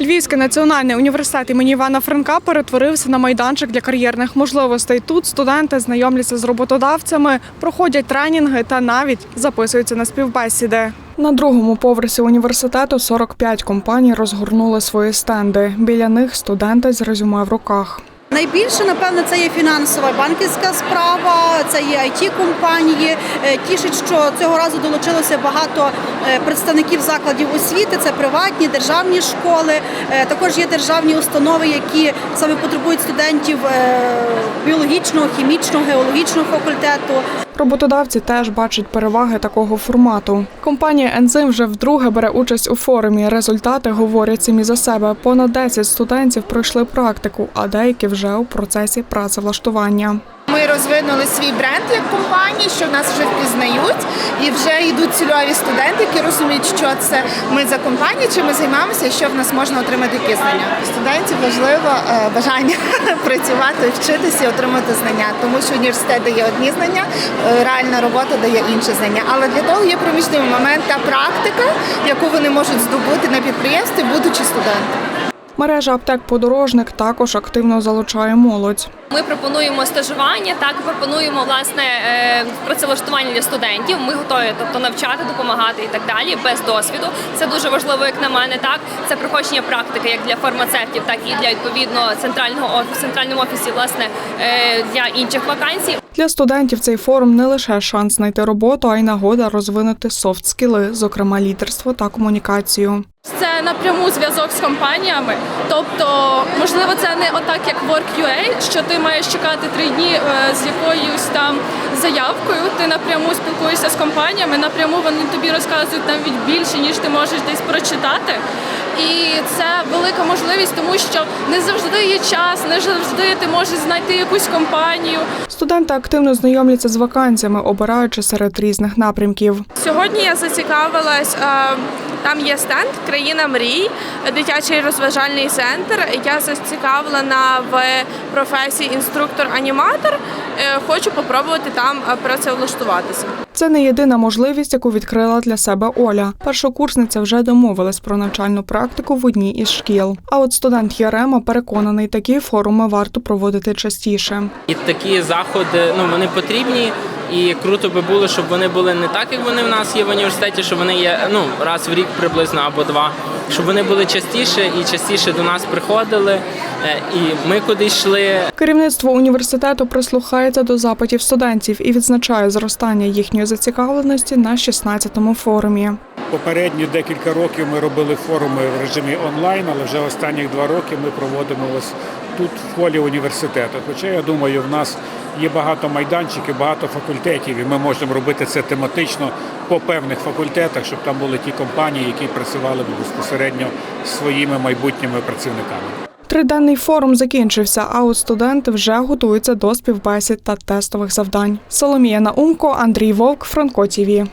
Львівський національний університет імені Івана Франка перетворився на майданчик для кар'єрних можливостей. Тут студенти знайомляться з роботодавцями, проходять тренінги та навіть записуються на співбесіди. На другому поверсі університету 45 компаній розгорнули свої стенди. Біля них студенти з резюме в руках. Найбільше, напевно, це є фінансова банківська справа, це є it компанії. Е, Тішить, що цього разу долучилося багато представників закладів освіти. Це приватні, державні школи. Е, Також є державні установи, які саме потребують студентів е, біологічного, хімічного, геологічного факультету. Роботодавці теж бачать переваги такого формату. Компанія Ензим вже вдруге бере участь у форумі. Результати говорять самі за себе. Понад 10 студентів пройшли практику, а деякі вже у процесі працевлаштування. Ми розвинули свій бренд як компанії, що нас вже впізнають, і вже йдуть цільові студенти, які розуміють, що це ми за компанію, чим ми займаємося, що в нас можна отримати які знання. Студентів важливо е, бажання працювати, вчитися і отримати знання, тому що університет дає одні знання, е, реальна робота дає інші знання. Але для того є проміжний момент та практика, яку вони можуть здобути на підприємстві, будучи студентами. Мережа аптек подорожник також активно залучає молодь. Ми пропонуємо стажування, так пропонуємо власне е, працевлаштування для студентів. Ми готові, тобто навчати, допомагати і так далі, без досвіду. Це дуже важливо, як на мене. Так це проходження практики як для фармацевтів, так і для відповідно центрального офісу, центральному офісі, власне е, для інших вакансій. Для студентів цей форум не лише шанс знайти роботу, а й нагода розвинути софт-скіли, зокрема лідерство та комунікацію. Це напряму зв'язок з компаніями. Тобто, можливо, це не отак, як Work.ua, що ти маєш чекати три дні е, з якоюсь там заявкою. Ти напряму спілкуєшся з компаніями, напряму вони тобі розказують навіть більше, ніж ти можеш десь прочитати. І це велика можливість, тому що не завжди є час, не завжди ти можеш знайти якусь компанію. Студенти активно знайомляться з вакансіями, обираючи серед різних напрямків. Сьогодні я зацікавилась. Там є стенд Країна мрій, дитячий розважальний центр. Я зацікавлена в професії інструктор-аніматор. Е, Хочу попробувати там е, працевлаштуватися. Це не єдина можливість, яку відкрила для себе Оля. Першокурсниця вже домовилась про навчальну практику в одній із шкіл. А от студент Єрема переконаний, такі форуми варто проводити частіше. І такі заходи ну вони потрібні. І круто би було, щоб вони були не так, як вони в нас є в університеті, що вони є ну раз в рік приблизно або два. Щоб вони були частіше і частіше до нас приходили, і ми куди йшли. Керівництво університету прислухається до запитів студентів і відзначає зростання їхньої зацікавленості на 16-му форумі. Попередні декілька років ми робили форуми в режимі онлайн, але вже останні два роки ми проводимо ось тут в холі університету. Хоча я думаю, в нас є багато майданчиків, багато факультетів, і ми можемо робити це тематично по певних факультетах, щоб там були ті компанії, які працювали безпосередньо своїми майбутніми працівниками. Триденний форум закінчився, а от студенти вже готуються до співбесід та тестових завдань. Соломія Наумко, Андрій Вовк, Франко ТІВІ.